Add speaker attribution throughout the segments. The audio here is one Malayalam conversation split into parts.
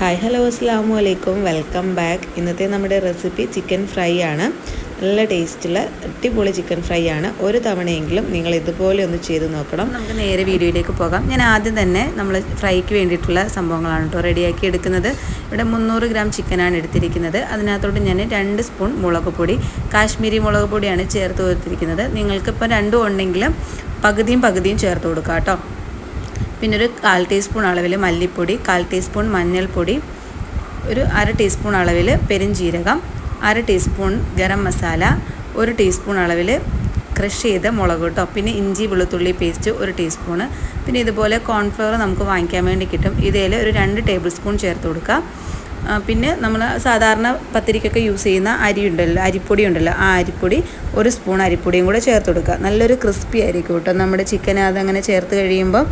Speaker 1: ഹായ് ഹലോ അസ്സാമു അലൈക്കും വെൽക്കം ബാക്ക്. ഇന്നത്തെ നമ്മുടെ റെസിപ്പി ചിക്കൻ ഫ്രൈ ആണ്. നല്ല ടേസ്റ്റുള്ള അടിപൊളി ചിക്കൻ ഫ്രൈ ആണ്. ഒരു തവണയെങ്കിലും നിങ്ങൾ ഇതുപോലെ ഒന്ന് ചെയ്ത് നോക്കണം.
Speaker 2: നമുക്ക് നേരെ വീഡിയോയിലേക്ക് പോകാം. ഞാൻ ആദ്യം തന്നെ നമ്മൾ ഫ്രൈക്ക് വേണ്ടിയിട്ടുള്ള സംഭവങ്ങളാണ് കേട്ടോ റെഡിയാക്കി എടുക്കുന്നത്. ഇവിടെ മുന്നൂറ് ഗ്രാം ചിക്കനാണ് എടുത്തിരിക്കുന്നത്. അതിനകത്തോട്ട് ഞാൻ രണ്ട് സ്പൂൺ മുളക് പൊടി കാശ്മീരി മുളക് പൊടിയാണ് ചേർത്ത് കൊടുത്തിരിക്കുന്നത്. നിങ്ങൾക്കിപ്പോൾ രണ്ടും ഉണ്ടെങ്കിലും പകുതിയും പകുതിയും ചേർത്ത് കൊടുക്കാം കേട്ടോ. പിന്നെ ഒരു കാൽ ടീസ്പൂൺ അളവിൽ മല്ലിപ്പൊടി കാൽ ടീസ്പൂൺ മഞ്ഞൾപ്പൊടി ഒരു അര ടീസ്പൂൺ അളവിൽ പെരുംജീരകം അര ടീസ്പൂൺ ഗരം മസാല ഒരു ടീസ്പൂൺ അളവിൽ ക്രഷ് ചെയ്ത മുളക് കേട്ടോ. പിന്നെ ഇഞ്ചി വെളുത്തുള്ളി പേസ്റ്റ് ഒരു ടീസ്പൂണ്. പിന്നെ ഇതുപോലെ കോൺഫ്ലവർ നമുക്ക് വാങ്ങിക്കാൻ വേണ്ടി കിട്ടും. ഇതിൽ ഒരു രണ്ട് ടേബിൾ സ്പൂൺ ചേർത്ത് കൊടുക്കുക. പിന്നെ നമ്മൾ സാധാരണ പത്തിരിക്കൊക്കെ യൂസ് ചെയ്യുന്ന അരി ഉണ്ടല്ലോ അരിപ്പൊടി ഉണ്ടല്ലോ ആ അരിപ്പൊടി ഒരു സ്പൂൺ അരിപ്പൊടിയും കൂടെ ചേർത്ത് കൊടുക്കുക. നല്ലൊരു ക്രിസ്പി ആയിരിക്കും കേട്ടോ. നമ്മുടെ ചിക്കൻ അതങ്ങനെ ചേർത്ത് കഴിയുമ്പോൾ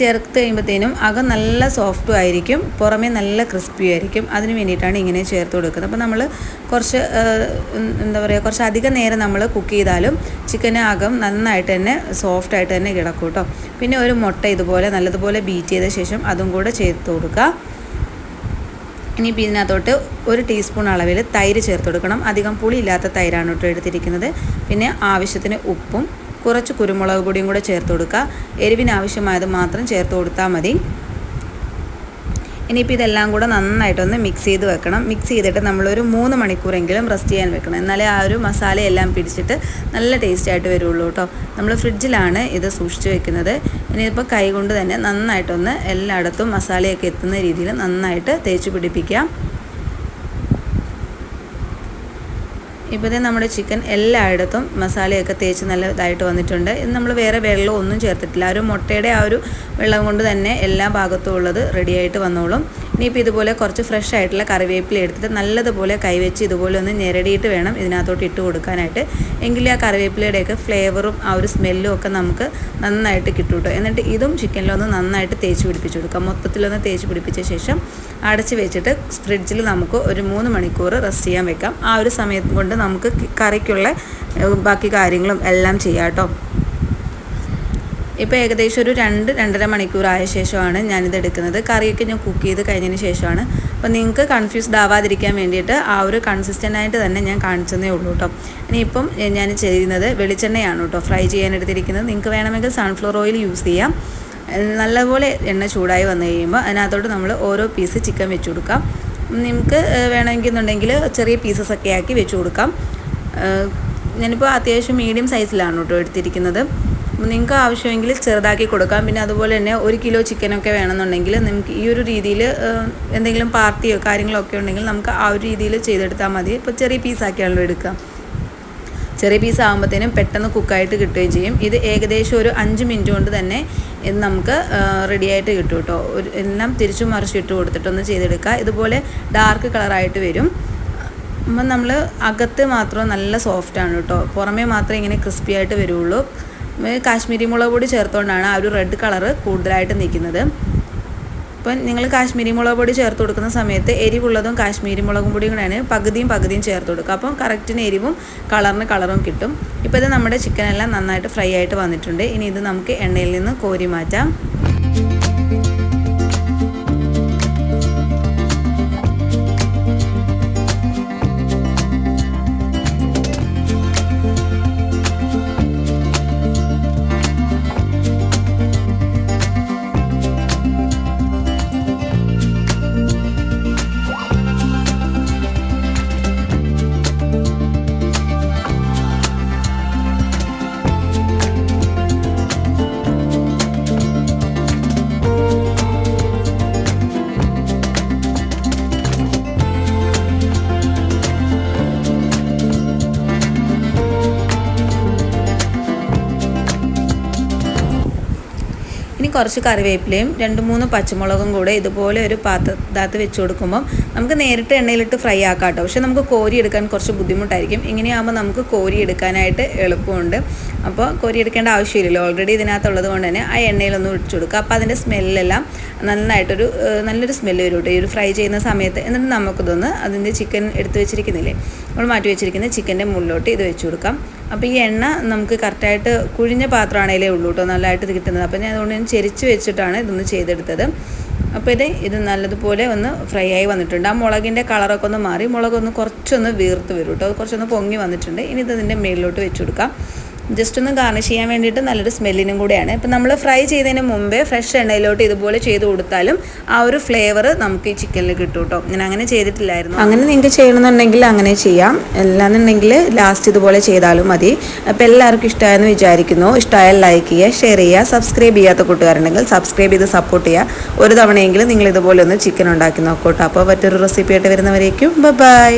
Speaker 2: ചേർത്ത് കഴിയുമ്പോഴത്തേനും അകം നല്ല സോഫ്റ്റും ആയിരിക്കും പുറമേ നല്ല ക്രിസ്പി ആയിരിക്കും. അതിന് വേണ്ടിയിട്ടാണ് ഇങ്ങനെ ചേർത്ത് കൊടുക്കുന്നത്. അപ്പോൾ നമ്മൾ കുറച്ച് എന്താ പറയുക കുറച്ച് അധികം നേരം നമ്മൾ കുക്ക് ചെയ്താലും ചിക്കന് അകം നന്നായിട്ട് തന്നെ സോഫ്റ്റ് ആയിട്ട് തന്നെ കിടക്കും കേട്ടോ പിന്നെ ഒരു മുട്ട ഇതുപോലെ നല്ലതുപോലെ ബീറ്റ് ചെയ്ത ശേഷം അതും കൂടെ ചേർത്ത് കൊടുക്കുക ഇനിയിപ്പോൾ ഇതിനകത്തോട്ട് ഒരു ടീസ്പൂൺ അളവിൽ തൈര് ചേർത്ത് കൊടുക്കണം. അധികം പുളിയില്ലാത്ത തൈരാണ് കേട്ടോ എടുത്തിരിക്കുന്നത്. പിന്നെ ആവശ്യത്തിന് ഉപ്പും കുറച്ച് കുരുമുളക് പൊടിയും കൂടെ ചേർത്ത് കൊടുക്കുക. എരിവിനാവശ്യമായത് മാത്രം ചേർത്ത് കൊടുത്താൽ മതി. ഇനിയിപ്പോൾ ഇതെല്ലാം കൂടെ നന്നായിട്ടൊന്ന് മിക്സ് ചെയ്ത് വെക്കണം. മിക്സ് ചെയ്തിട്ട് നമ്മളൊരു മൂന്ന് മണിക്കൂറെങ്കിലും റെസ്റ്റ് ചെയ്യാൻ വെക്കണം. എന്നാലേ ആ ഒരു മസാലയെല്ലാം പിടിച്ചിട്ട് നല്ല ടേസ്റ്റ് ആയിട്ട് വരുള്ളൂ കേട്ടോ നമ്മൾ ഫ്രിഡ്ജിലാണ് ഇത് സൂക്ഷിച്ച് വെക്കുന്നത്. ഇനിയിപ്പോൾ കൈ കൊണ്ട് തന്നെ നന്നായിട്ടൊന്ന് എല്ലായിടത്തും മസാലയൊക്കെ എത്തുന്ന രീതിയിൽ നന്നായിട്ട് തേച്ച് പിടിപ്പിക്കാം. ഇപ്പോഴത്തെ നമ്മുടെ ചിക്കൻ എല്ലായിടത്തും മസാലയൊക്കെ തേച്ച് നല്ലതായിട്ട് വന്നിട്ടുണ്ട്. ഇത് നമ്മൾ വേറെ വെള്ളം ഒന്നും ചേർത്തിട്ടില്ല. ഒരു മുട്ടയുടെ ആ ഒരു വെള്ളം കൊണ്ട് തന്നെ എല്ലാ ഭാഗത്തും ഉള്ളത് റെഡിയായിട്ട് വന്നോളും. ഇനിയിപ്പോൾ ഇതുപോലെ കുറച്ച് ഫ്രഷ് ആയിട്ടുള്ള കറിവേപ്പില എടുത്തിട്ട് നല്ലതുപോലെ കൈവച്ച് ഇതുപോലെ ഒന്ന് ഞെരടിയിട്ട് വേണം ഇതിനകത്തോട്ട് ഇട്ട് കൊടുക്കാനായിട്ട്. എങ്കിലേ ആ കറിവേപ്പിലയുടെയൊക്കെ ഫ്ലേവറും ആ ഒരു സ്മെല്ലും ഒക്കെ നമുക്ക് നന്നായിട്ട് കിട്ടും കേട്ടോ എന്നിട്ട് ഇതും ചിക്കനിലൊന്ന് നന്നായിട്ട് തേച്ച് പിടിപ്പിച്ച് കൊടുക്കാം. മൊത്തത്തിലൊന്ന് തേച്ച് പിടിപ്പിച്ച ശേഷം അടച്ച് വെച്ചിട്ട് ഫ്രിഡ്ജിൽ നമുക്ക് ഒരു മൂന്ന് മണിക്കൂർ റെസ്റ്റ് ചെയ്യാൻ വെക്കാം. ആ ഒരു സമയം കൊണ്ട് നമുക്ക് കറിക്കുള്ള ബാക്കി കാര്യങ്ങളും എല്ലാം ചെയ്യാം കേട്ടോ ഇപ്പോൾ ഏകദേശം ഒരു രണ്ട് രണ്ടര മണിക്കൂറായ ശേഷമാണ് ഞാനിത് എടുക്കുന്നത്. കറിയൊക്കെ ഞാൻ കുക്ക് ചെയ്ത് കഴിഞ്ഞതിന് ശേഷമാണ്. അപ്പോൾ നിങ്ങൾക്ക് കൺഫ്യൂസ്ഡ് ആവാതിരിക്കാൻ വേണ്ടിയിട്ട് ആ ഒരു കൺസിസ്റ്റന്റ് ആയിട്ട് തന്നെ ഞാൻ കാണിച്ചതേ ഉള്ളൂ കേട്ടോ ഇനിയിപ്പം ഞാൻ ചെയ്യുന്നത് വെളിച്ചെണ്ണയാണ് കേട്ടോ ഫ്രൈ ചെയ്യാൻ എടുത്തിരിക്കുന്നത് നിങ്ങൾക്ക് വേണമെങ്കിൽ സൺഫ്ലവർ ഓയിൽ യൂസ് ചെയ്യാം. നല്ലപോലെ എണ്ണ ചൂടായി വന്നു കഴിയുമ്പോൾ അതിനകത്തോട്ട് നമ്മൾ ഓരോ പീസ് ചിക്കൻ വെച്ച് കൊടുക്കാം. നിങ്ങൾക്ക് വേണമെങ്കിൽ എന്നുണ്ടെങ്കിൽ ചെറിയ പീസസ് ഒക്കെ ആക്കി വെച്ച് കൊടുക്കാം. ഞാനിപ്പോൾ അത്യാവശ്യം മീഡിയം സൈസിലാണ് കേട്ടോ എടുത്തിരിക്കുന്നത്. നിങ്ങൾക്ക് ആവശ്യമെങ്കിൽ ചെറുതാക്കി കൊടുക്കാം. പിന്നെ അതുപോലെ തന്നെ ഒരു കിലോ ചിക്കനൊക്കെ വേണമെന്നുണ്ടെങ്കിൽ നിങ്ങൾക്ക് ഈ ഒരു രീതിയിൽ എന്തെങ്കിലും പാർട്ടിയോ കാര്യങ്ങളോ ഒക്കെ ഉണ്ടെങ്കിൽ നമുക്ക് ആ ഒരു രീതിയിൽ ചെയ്തെടുത്താൽ മതി. ഇപ്പോൾ ചെറിയ പീസാക്കിയാണല്ലോ എടുക്കുക. ചെറിയ പീസ് ആകുമ്പോഴത്തേനും പെട്ടെന്ന് കുക്കായിട്ട് കിട്ടുകയും ചെയ്യും. ഇത് ഏകദേശം ഒരു അഞ്ച് മിനിറ്റ് കൊണ്ട് തന്നെ ഇത് നമുക്ക് റെഡിയായിട്ട് കിട്ടും കേട്ടോ എല്ലാം തിരിച്ചും മറിച്ചിട്ട് കൊടുത്തിട്ടൊന്ന് ചെയ്തെടുക്കുക. ഇതുപോലെ ഡാർക്ക് കളറായിട്ട് വരും. അപ്പം നമ്മൾ അകത്ത് മാത്രം നല്ല സോഫ്റ്റാണ് കേട്ടോ പുറമേ മാത്രമേ ഇങ്ങനെ ക്രിസ്പി ആയിട്ട് വരുള്ളൂ. കാശ്മീരി മുളക് പൊടി ചേർത്തുകൊണ്ടാണ് ആ ഒരു റെഡ് കളറ് കൂടുതലായിട്ട് നിൽക്കുന്നത്. ഇപ്പം നിങ്ങൾ കാശ്മീരി മുളക് പൊടി ചേർത്ത് കൊടുക്കുന്ന സമയത്ത് എരിവുള്ളതും കാശ്മീരി മുളകും പൊടിയും കൂടെയാണ് പകുതിയും പകുതിയും ചേർത്ത് കൊടുക്കുക. അപ്പം കറക്റ്റിന് എരിവും കളറിന് കളറും കിട്ടും. ഇപ്പോൾ ഇത് നമ്മുടെ ചിക്കനെല്ലാം നന്നായിട്ട് ഫ്രൈ ആയിട്ട് വന്നിട്ടുണ്ട്. ഇനി ഇത് നമുക്ക് എണ്ണയിൽ നിന്ന് കോരി മാറ്റാം. കുറച്ച് കറിവേപ്പിലയും രണ്ട് മൂന്ന് പച്ചമുളകും കൂടെ ഇതുപോലെ ഒരു പാത്രത്തിനകത്ത് വെച്ച് കൊടുക്കുമ്പം നമുക്ക് നേരിട്ട് എണ്ണയിലിട്ട് ഫ്രൈ ആക്കാം കേട്ടോ പക്ഷെ നമുക്ക് കോരി എടുക്കാൻ കുറച്ച് ബുദ്ധിമുട്ടായിരിക്കും. ഇങ്ങനെയാകുമ്പോൾ നമുക്ക് കോരി എടുക്കാനായിട്ട് എളുപ്പമുണ്ട്. അപ്പോൾ കോരി എടുക്കേണ്ട ആവശ്യമില്ലല്ലോ. ഓൾറെഡി ഇതിനകത്തുള്ളത് കൊണ്ട് തന്നെ ആ എണ്ണയിലൊന്ന് ഒഴിച്ചു കൊടുക്കുക. അപ്പോൾ അതിന്റെ സ്മെല്ലെല്ലാം നന്നായിട്ടൊരു നല്ലൊരു സ്മെല്ല് വരും കേട്ടോ. ഈ ഒരു ഫ്രൈ ചെയ്യുന്ന സമയത്ത്. എന്നിട്ട് നമുക്കിതൊന്ന് അതിന്റെ ചിക്കൻ എടുത്ത് വെച്ചിരിക്കുന്നില്ലേ? നമ്മൾ മാറ്റി വെച്ചിരിക്കുന്ന ചിക്കന്റെ മുകളിലോട്ട് ഇത് വെച്ച് കൊടുക്കാം. അപ്പോൾ ഈ എണ്ണ നമുക്ക് കറക്റ്റായിട്ട് കുഴിഞ്ഞ പാത്രമാണേലേ ഉള്ളൂ കേട്ടോ നല്ലതായിട്ട് കിട്ടുന്നത്. അപ്പോൾ ഞാൻ അതുകൊണ്ട് ഞാൻ ചെരിച്ച് വെച്ചിട്ടാണ് ഇതൊന്ന് ചെയ്തെടുത്തത്. അപ്പോൾ ഇത് ഇത് നല്ലതുപോലെ ഒന്ന് ഫ്രൈ ആയി വന്നിട്ടുണ്ട്. ആ മുളകിന്റെ കളറൊക്കെ ഒന്ന് മാറി മുളകൊന്ന് കുറച്ചൊന്ന് വീർത്ത് വരും കേട്ടോ കുറച്ചൊന്ന് പൊങ്ങി വന്നിട്ടുണ്ട്. ഇനി ഇത് ഇതിന്റെ മേളിലോട്ട് വെച്ച് കൊടുക്കാം. ജസ്റ്റ് ഒന്ന് ഗാർണിഷ് ചെയ്യാൻ വേണ്ടിയിട്ട് നല്ലൊരു സ്മെല്ലിനും കൂടെയാണ്. ഇപ്പം നമ്മൾ ഫ്രൈ ചെയ്തതിന് മുമ്പേ ഫ്രഷ് എണ്ണയിലോട്ട് ഇതുപോലെ ചെയ്ത് കൊടുത്താലും ആ ഒരു ഫ്ലേവർ നമുക്ക് ഈ ചിക്കനിൽ കിട്ടും കേട്ടോ ഞാൻ അങ്ങനെ ചെയ്തിട്ടില്ലായിരുന്നു.
Speaker 1: അങ്ങനെ നിങ്ങൾക്ക് ചെയ്യണമെന്നുണ്ടെങ്കിൽ അങ്ങനെ ചെയ്യാം. അല്ലാന്നുണ്ടെങ്കിൽ ലാസ്റ്റ് ഇതുപോലെ ചെയ്താലും മതി. അപ്പോൾ എല്ലാവർക്കും ഇഷ്ടമായെന്ന് വിചാരിക്കുന്നു. ഇഷ്ടമായാൽ ലൈക്ക് ചെയ്യുക ഷെയർ ചെയ്യുക സബ്സ്ക്രൈബ് ചെയ്യാത്ത കൂട്ടുകാരുണ്ടെങ്കിൽ സബ്സ്ക്രൈബ് ചെയ്ത് സപ്പോർട്ട് ചെയ്യുക. ഒരു തവണയെങ്കിലും നിങ്ങൾ ഇതുപോലെ ഒന്ന് ചിക്കൻ ഉണ്ടാക്കി നോക്കോട്ടോ അപ്പോൾ മറ്റൊരു റെസിപ്പി ആയിട്ട് വരുന്നവരേക്കും. ബൈ